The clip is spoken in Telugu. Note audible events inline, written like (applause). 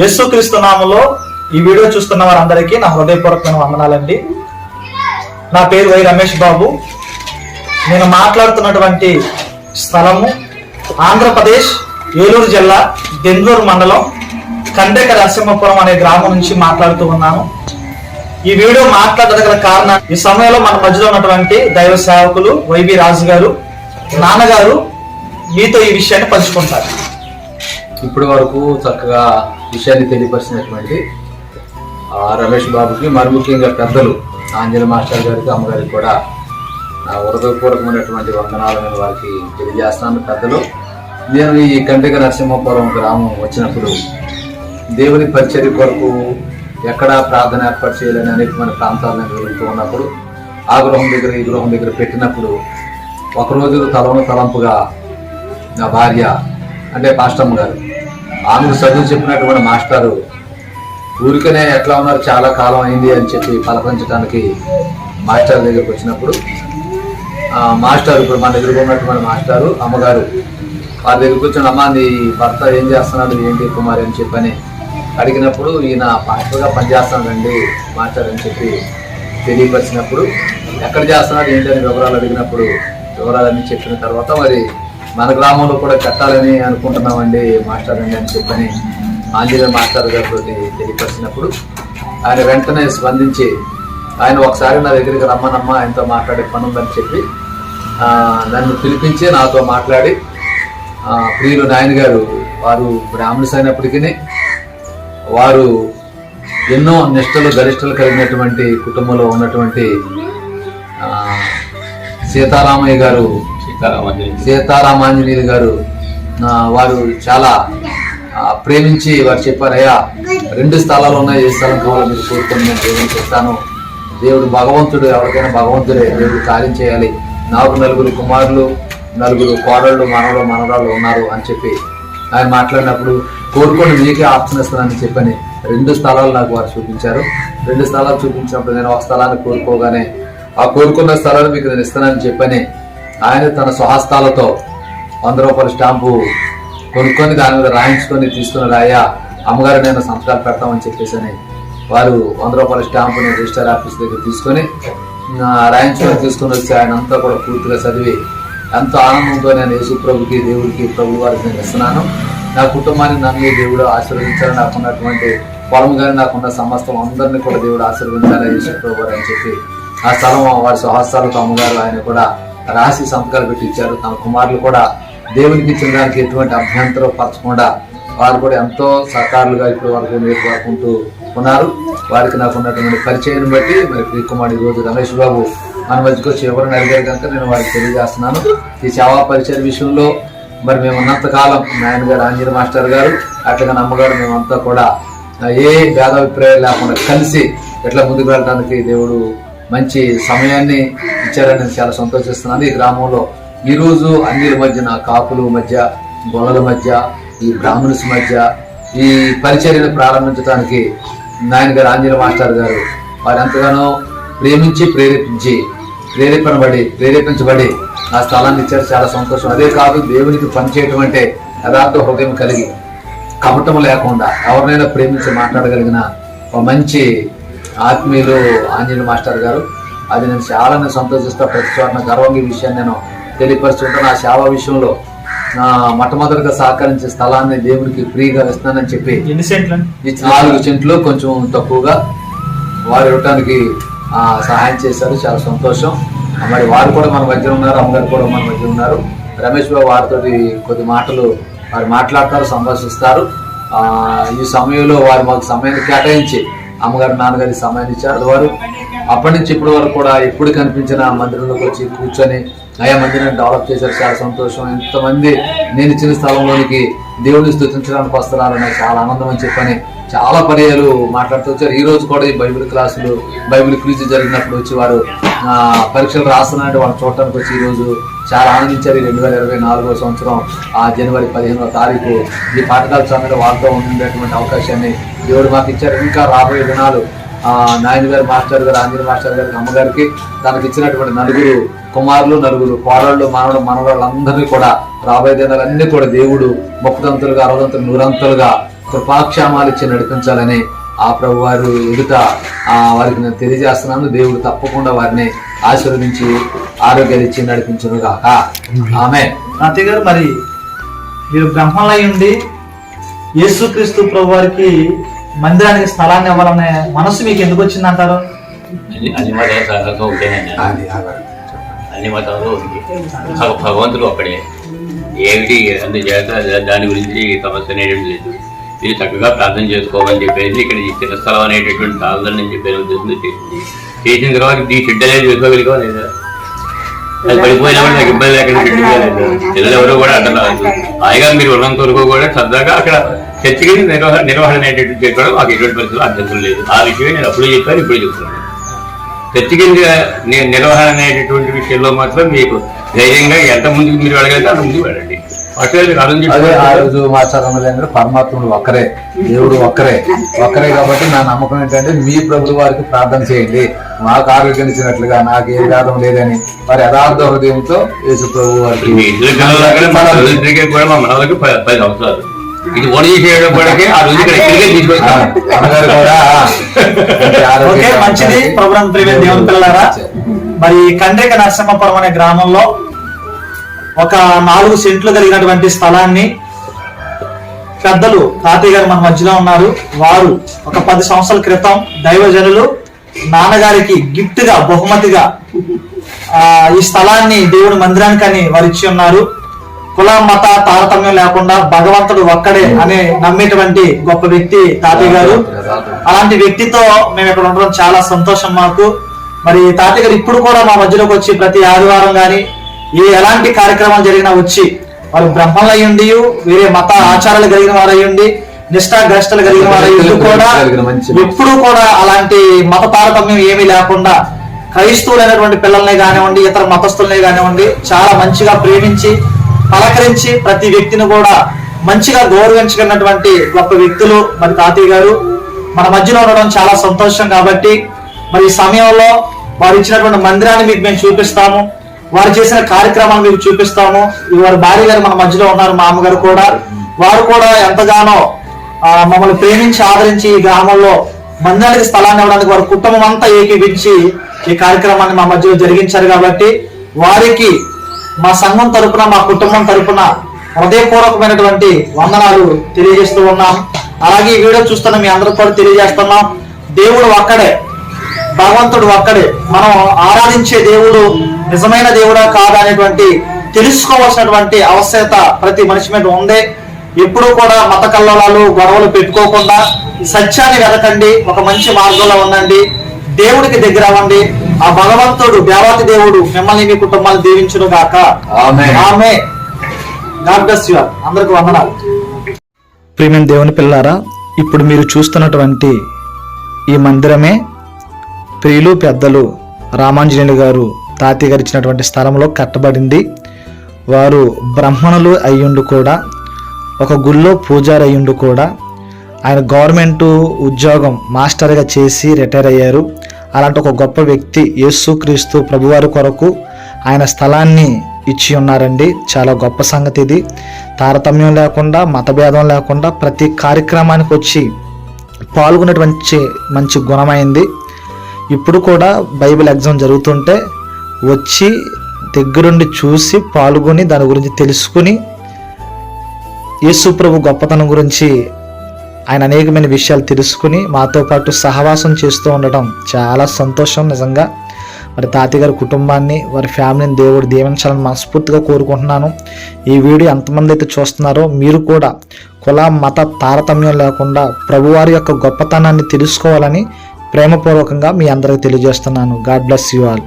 యేసుక్రీస్తు నామలో ఈ వీడియో చూస్తున్న వారందరికీ నా హృదయపూర్వకమైన వందనాలండి. నా పేరు వై రమేష్ బాబు. నేను మాట్లాడుతున్నటువంటి స్థలము ఆంధ్రప్రదేశ్ ఏలూరు జిల్లా దెందూరు మండలం కండెక నరసింహపురం అనే గ్రామం నుంచి మాట్లాడుతూ ఉన్నాను. ఈ వీడియో మాట్లాడగల కారణం ఈ సమయంలో మన మధ్యలో ఉన్నటువంటి దైవ సేవకులు వైబి రాజు గారు నాన్నగారు మీతో ఈ విషయాన్ని పంచుకుంటారు. ఇప్పటి వరకు చక్కగా విషయాన్ని తెలియపరిచినటువంటి రమేష్ బాబుకి మరి ముఖ్యంగా పెద్దలు ఆంజనేయ మాస్టర్ గారికి అమ్మగారికి కూడా నా హృదయపూర్వకమైనటువంటి వందనాలు నేను వారికి తెలియజేస్తున్నాను పెద్దలు నేను ఈ కంటిక నరసింహపురం గ్రామం వచ్చినప్పుడు దేవుని పరిచర్య కొరకు ఎక్కడ ప్రార్థన ఏర్పాటు చేయాలని అనేకమైన ప్రాంతాలను నేను ఉన్నప్పుడు ఆ గృహం దగ్గర ఈ గృహం దగ్గర పెట్టినప్పుడు ఒకరోజు తలవన తలంపుగా నా భార్య అంటే పాస్టమ్మ గారు ఆమెకు చదువు చెప్పినటువంటి మాస్టారు ఊరికనే ఎట్లా ఉన్నారు చాలా కాలం అయింది అని చెప్పి పలకరించడానికి మాస్టర్ దగ్గరికి వచ్చినప్పుడు మాస్టర్ ఇప్పుడు మన దగ్గర ఉన్నటువంటి మాస్టారు అమ్మగారు వారి దగ్గరకు వచ్చిన అమ్మ నీ భర్త ఏం చేస్తున్నాడు ఏంటి కుమారి? అని చెప్పని అడిగినప్పుడు ఈయన పాస్టర్గా పనిచేస్తానండి మాస్టర్ అని చెప్పి తెలియపరిచినప్పుడు ఎక్కడ చేస్తున్నాడు ఏంటి? అని వివరాలు అడిగినప్పుడు వివరాలన్నీ చెప్పిన తర్వాత మరి మన గ్రామంలో కూడా కట్టాలని అనుకుంటున్నామండి మాస్టర్ అండి అని చెప్పని ఆంజనేయ మాస్టర్ గారితో తెలియపరిచినప్పుడు ఆయన వెంటనే స్పందించి ఆయన ఒకసారి నా దగ్గరికి రమ్మనమ్మా ఆయనతో మాట్లాడే పని ఉందని చెప్పి నన్ను పిలిపించి నాతో మాట్లాడి ప్రియులు నాయన గారు వారు బ్రాహ్మణుస్ అయినప్పటికీ వారు ఎన్నో నిష్టలు గరిష్టలు కలిగినటువంటి కుటుంబంలో ఉన్నటువంటి సీతారామయ్య గారు సీతారామాంజనేయులు గారు వారు చాలా ప్రేమించి వారు చెప్పారయ్యా రెండు స్థలాలు ఉన్నాయి ఏ స్థలం కావాలో మీరు కోరుకొని నేను దేవునికి చెప్తాను దేవుడు భగవంతుడు ఎవరికైనా భగవంతుడే దేవుడు కార్యం చేయాలి. నాకు నలుగురు కుమారులు నలుగురు కోడళ్ళు మనవలు మనవరాళ్ళు ఉన్నారు అని చెప్పి ఆయన మాట్లాడినప్పుడు కోరుకొని మీకే ఆప్షన్ ఇస్తానని చెప్పని రెండు స్థలాలు నాకు వారు చూపించారు. రెండు స్థలాలు చూపించినప్పుడు నేను ఒక స్థలాన్ని కోరుకోగానే ఆ కోరుకున్న స్థలాన్ని మీకు నేను ఇస్తానని చెప్పని ఆయన తన స్వహస్తాలతో వంద రూపాయల స్టాంపు కొనుక్కొని దాని మీద రాయించుకొని తీసుకుని రాయా అమ్మగారు నేను సంతకాలు పెడతామని చెప్పేసి అని వారు వంద రూపాయల స్టాంపుని రిజిస్టర్ ఆఫీస్ దగ్గర తీసుకొని రాయించుకొని తీసుకొని వచ్చి ఆయన అంతా కూడా పూర్తిగా చదివి ఎంతో ఆనందంతో నేను యేసు ప్రభుకి దేవుడికి ప్రభు వారికి నేను ఇస్తున్నాను. నా కుటుంబాన్ని నన్ను దేవుడు ఆశీర్వదించాలని నాకున్నటువంటి పొలం కానీ నాకున్న సమస్తం అందరినీ కూడా దేవుడు ఆశీర్వదించాలని యేసు ప్రభు అని చెప్పి ఆ స్థలం వారి స్వహస్తాలతో అమ్మగారు ఆయన కూడా రాసి సంతకాలు పెట్టి ఇచ్చారు. తన కుమారులు కూడా దేవునికి ఇచ్చిన దానికి ఎటువంటి అభ్యంతరం పరచకుండా వారు కూడా ఎంతో సహకారులుగా ఇప్పుడు వరకు నేర్చుకుంటూ ఉన్నారు. వారికి నాకు ఉన్నటువంటి పరిచయం బట్టి మరి ప్రియ ఈరోజు రోజు రమేష్ బాబు మన మధ్యకి వచ్చి ఎవరిని అడిగారు కనుక నేను వారికి తెలియజేస్తున్నాను. ఈ సేవా పరిచయం విషయంలో మరి మేము ఉన్నంత కాలం నాయన గారు ఆంజనేయ మాస్టర్ గారు అట్లాగే నమ్మగారు మేమంతా కూడా ఏ భేదాభిప్రాయాలు లేకుండా కలిసి ఎట్లా ముందుకు వెళ్ళడానికి దేవుడు మంచి సమయాన్ని ఇచ్చారని చాలా సంతోషిస్తున్నాను. ఈ గ్రామంలో ఈరోజు రోజు అన్నిల మధ్యన కాపుల మధ్య గొల్లల మధ్య ఈ బ్రాహ్మణుస్ మధ్య ఈ పరిచర్యను ప్రారంభించడానికి నాయన గారు ఆంజనేయ మాస్టర్ గారు వారు ఎంతగానో ప్రేమించి ప్రేరేపించి ప్రేరేపణబడి ప్రేరేపించబడి ఆ స్థలాన్ని ఇచ్చారు. చాలా సంతోషం. అదే కాదు దేవునికి పనిచేయటం అంటే యథార్థ హృదయం కలిగి కపటం లేకుండా ఎవరినైనా ప్రేమించి మాట్లాడగలిగిన ఒక మంచి ఆత్మీయులు ఆంజనేయ మాస్టర్ గారు. అది నేను చాలా నేను సంతోషిస్తా ప్రతి చోట గర్వంగా ఈ విషయాన్ని నేను తెలియపరుస్తుంటాను ఆ సేవా విషయంలో నా మొట్టమొదటిగా సహకరించే స్థలాన్ని దేవునికి ఫ్రీగా ఇస్తానని చెప్పి నాలుగు సెంట్లు కొంచెం తక్కువగా వారు ఇవ్వటానికి సహాయం చేశారు. చాలా సంతోషం. మరి వారు కూడా మన మధ్య ఉన్నారు అమ్మగారు కూడా మన మధ్య ఉన్నారు. రమేష్ బాబు వారితో కొద్ది మాటలు వారు మాట్లాడతారు సంభాషిస్తారు. ఈ సమయంలో వారు మాకు సమయాన్ని కేటాయించి అమ్మగారు నాన్నగారి సమయాన్ని ఇచ్చారు. వారు అప్పటి నుంచి ఇప్పటి వరకు కూడా ఎప్పుడు కనిపించిన మందిరంలోకి వచ్చి కూర్చొని ఆయా మందిరాన్ని డెవలప్ చేశారు. చాలా సంతోషం. ఎంతమంది నేను ఇచ్చిన స్థలంలోనికి దేవుడిని స్థుతించడానికి వస్తున్నారు నాకు చాలా ఆనందం అని చెప్పని చాలా పర్యాలు మాట్లాడుతూ వచ్చారు. ఈ రోజు కూడా ఈ బైబిల్ క్లాసులు బైబిల్ క్విజ్ జరిగినప్పుడు వచ్చి వారు పరీక్షలు రాస్తున్నారంటే వాళ్ళు చూడటానికి వచ్చి ఈ రోజు చాలా ఆనందించారు. ఈ రెండు వేల ఇరవై నాలుగో సంవత్సరం ఆ జనవరి పదిహేనవ తారీఖు ఈ పాఠశాల సమయంలో వాళ్ళతో ఉండేటువంటి అవకాశాన్ని దేవుడు మాకు ఇచ్చారు. ఇంకా రాబోయే దినాలు నాయన గారు మాస్టర్ గారు ఆంజనేయ మాస్టర్ గారికి అమ్మగారికి తనకి ఇచ్చినటువంటి నలుగురు కుమారులు నలుగురు కోడళ్ళు మనవడు మనవాళ్ళందరినీ కూడా రాబోయే దినాలన్నీ కూడా దేవుడు ముప్పదంతులుగా అరవదంతులు నూరంతులుగా కృపాక్షేమాలు ఇచ్చి నడిపించాలని ఆ ప్రభు వారు ఎదుట ఆ వారికి నేను తెలియజేస్తున్నాను. దేవుడు తప్పకుండా వారిని ఆశీర్వదించి ఆరోగ్యాలు ఇచ్చి నడిపించును గాక. ఆమె. తాతయ్య గారు మరి మీరు బ్రహ్మలై ఉండి యేసుక్రీస్తు ప్రభు వారికి మందిరానికి స్థలాన్ని ఇవ్వాలనే మనసు మీకు ఎందుకు వచ్చిందంటారు? అన్ని అన్ని మతాల భగవంతుడు ఒక్కడే ఏమిటి అందుచేత దాని గురించి సమస్య అనేటువంటి లేదు. మీరు చక్కగా ప్రార్థన చేసుకోమని చెప్పేసి ఇక్కడ ఈ చిరస్థలం అనేటటువంటి సాధన అని చెప్పే ఉద్దేశంతో చేసింది? చేసిన తర్వాత ఈ షెడ్ అనేది వేసుకోగలిగా లేదా? అది పడిపోయినా కూడా నాకు ఇబ్బంది లేకుండా పెట్టుకోలేదు లేదు పిల్లలు ఎవరు కూడా అడ్డం రాదు హాయిగా మీరు ఉన్నంత వరకు కూడా సరదాగా అక్కడ చర్చకి నిర్వహణ నిర్వహణ అనేటటువంటి చేసుకోవడం మాకు ఎటువంటి పరిస్థితులు అభ్యంతరం లేదు. ఆ విషయమే నేను అప్పుడు చెప్పాను ఇప్పుడు చెప్తున్నాను. చర్చికి నిర్వహణ అనేటటువంటి విషయంలో మాత్రం మీకు ధైర్యంగా ఎంత ముందుకు మీరు వెళ్ళగలిగితే అంత ముందుకు వెళ్ళండి. అదే ఆ రోజు మా చరణంలో ఏంటంటే పరమాత్ముడు ఒక్కరే (laughs) దేవుడు ఒక్కరే ఒక్కరే కాబట్టి నా నమ్మకం ఏంటంటే మీ ప్రభులు వారికి ప్రార్థన చేయండి. మాకు ఆరోగ్యం ఇచ్చినట్లుగా నాకు ఏ వ్యాధం లేదని. మరి యథార్థ హృదయంతో యేసు ప్రభు వారికి కూడా ఇది ఆ రోజు (laughs) మంచిది. ప్రభుత్వం ప్రియమైన దేవుని పిల్లలారా. మరి కండ్రిక నరసింహపురం అనే గ్రామంలో ఒక నాలుగు సెంట్లు కలిగినటువంటి స్థలాన్ని పెద్దలు తాతయ్య గారు మన మధ్యలో ఉన్నారు. వారు ఒక పది సంవత్సరాల క్రితం దైవజనులు నాన్నగారికి గిఫ్ట్గా బహుమతిగా ఆ, ఈ స్థలాన్ని దేవుడి మందిరానికి అని వారు ఇచ్చి ఉన్నారు. కుల మత తారతమ్యం లేకుండా భగవంతుడు ఒక్కడే అని నమ్మేటువంటి గొప్ప వ్యక్తి తాతయ్య గారు. అలాంటి వ్యక్తితో మేము ఇక్కడ ఉండడం చాలా సంతోషం మాకు. మరి తాతయ్య గారు ఇప్పుడు కూడా మా మధ్యలోకి వచ్చి ప్రతి ఆదివారం గాని ఏ ఎలాంటి కార్యక్రమాలు జరిగినా వచ్చి వారు బ్రహ్మలు అయ్యుండి వేరే మత ఆచారాలు కలిగిన వారు అయ్యుండి నిష్ఠాగ్రస్తలు కలిగిన వారు కూడా ఎప్పుడూ కూడా అలాంటి మత తారతమ్యం ఏమీ లేకుండా క్రైస్తవులైనటువంటి పిల్లల్ని కానివ్వండి ఇతర మతస్థుల్ని కానివ్వండి చాలా మంచిగా ప్రేమించి పలకరించి ప్రతి వ్యక్తిని కూడా మంచిగా గౌరవించగలిగినటువంటి గొప్ప వ్యక్తులు మరి తాతయ్య గారు. మన మధ్యలో ఉండడం చాలా సంతోషం కాబట్టి మరి ఈ సమయంలో వారు ఇచ్చినటువంటి మందిరాన్ని మీకు మేము చూపిస్తాము. వారు చేసిన కార్యక్రమాలు మీకు చూపిస్తాము. వారి భార్య గారు మన మధ్యలో ఉన్నారు మా అమ్మగారు కూడా. వారు కూడా ఎంతగానో మమ్మల్ని ప్రేమించి ఆదరించి ఈ గ్రామంలో మందిరానికి స్థలాన్ని ఇవ్వడానికి వారి కుటుంబం అంతా ఏకీపించి ఈ కార్యక్రమాన్ని మా మధ్యలో జరిగించారు కాబట్టి వారికి మా సంఘం తరపున మా కుటుంబం తరపున హృదయపూర్వకమైనటువంటి వందనాలు తెలియజేస్తూ ఉన్నాం. అలాగే ఈ వీడియో చూస్తున్న మీ అందరితో కూడా తెలియజేస్తున్నాం. దేవుడు ఒక్కడే భగవంతుడు ఒక్కడే. మనం ఆరాధించే దేవుడు నిజమైన దేవుడా కాదా అనేటువంటి తెలుసుకోవాల్సినటువంటి అవశ్యకత ప్రతి మనిషి మీద ఉంది. ఎప్పుడూ కూడా మత కల్లోలాలు గొడవలు పెట్టుకోకుండా సత్యాన్ని వెతకండి. ఒక మంచి మార్గంలో ఉండండి. దేవుడికి దగ్గర అవ్వండి. ఆ భగవంతుడు దేవాతి దేవుడు మిమ్మల్ని మీ కుటుంబాన్ని దీవించును గాక. ఆమేన్. ఆమె. గాడ్ బ్లెస్ యు అందరికి వందనాలు. ప్రియమైన దేవుని పిల్లారా ఇప్పుడు మీరు చూస్తున్నటువంటి ఈ మందిరమే స్త్రీలు పెద్దలు రామాంజనేయులు గారు తాతయ్య గారు ఇచ్చినటువంటి స్థలంలో కట్టబడింది. వారు బ్రాహ్మణులు అయ్యుండు కూడా ఒక గుళ్ళో పూజారి అయ్యుండు కూడా. ఆయన గవర్నమెంట్ ఉద్యోగం మాస్టర్గా చేసి రిటైర్ అయ్యారు. అలాంటి ఒక గొప్ప వ్యక్తి యేసుక్రీస్తు ప్రభువారి కొరకు ఆయన స్థలాన్ని ఇచ్చి ఉన్నారండి. చాలా గొప్ప సంగతి ఇది. తారతమ్యం లేకుండా మతభేదం లేకుండా ప్రతి కార్యక్రమానికి వచ్చి పాల్గొనేటువంటి మంచి గుణమైంది. ఇప్పుడు కూడా బైబిల్ ఎగ్జామ్ జరుగుతుంటే వచ్చి దగ్గరుండి చూసి పాల్గొని దాని గురించి తెలుసుకుని యేసు ప్రభు గొప్పతనం గురించి ఆయన అనేకమైన విషయాలు తెలుసుకుని మాతో పాటు సహవాసం చేస్తూ ఉండటం చాలా సంతోషం నిజంగా. మరి తాతయ్య గారి కుటుంబాన్ని వారి ఫ్యామిలీని దేవుడు దీవించాలని మనస్ఫూర్తిగా కోరుకుంటున్నాను. ఈ వీడియో ఎంతమంది అయితే చూస్తున్నారో మీరు కూడా కుల మత తారతమ్యం లేకుండా ప్రభువారి యొక్క గొప్పతనాన్ని తెలుసుకోవాలని ప్రేమపూర్వకంగా మీ అందరికి తెలియజేస్తున్నాను. God bless you all